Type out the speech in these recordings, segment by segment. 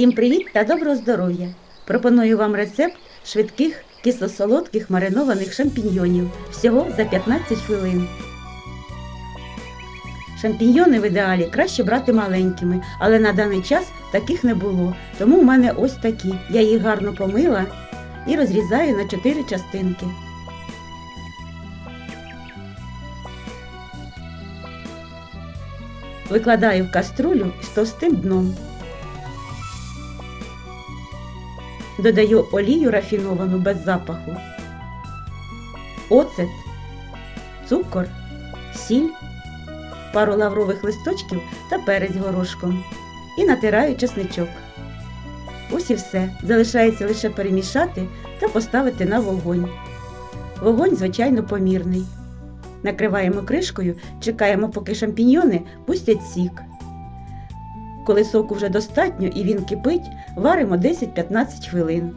Всім привіт та доброго здоров'я! Пропоную вам рецепт швидких кисло-солодких маринованих шампіньйонів всього за 15 хвилин. Шампіньйони в ідеалі краще брати маленькими, але на даний час таких не було, тому у мене ось такі. Я їх гарно помила і розрізаю на 4 частинки. Викладаю в каструлю з товстим дном. Додаю олію рафіновану без запаху, оцет, цукор, сіль, пару лаврових листочків та перець горошком і натираю чесничок. Ось і все. Залишається лише перемішати та поставити на вогонь. Вогонь, звичайно, помірний. Накриваємо кришкою, чекаємо, поки шампіньйони пустять сік. Коли соку вже достатньо і він кипить, варимо 10-15 хвилин.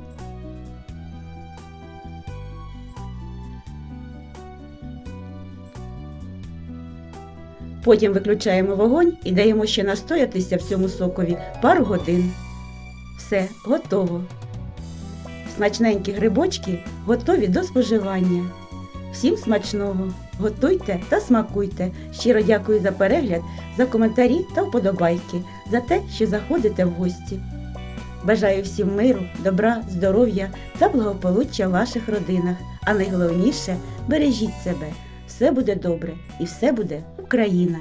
Потім виключаємо вогонь і даємо ще настоятися в цьому сокові пару годин. Все, готово. Смачненькі грибочки готові до споживання. Всім смачного! Готуйте та смакуйте. Щиро дякую за перегляд, за коментарі та вподобайки, за те, що заходите в гості. Бажаю всім миру, добра, здоров'я та благополуччя в ваших родинах. А найголовніше бережіть себе. Все буде добре і все буде Україна!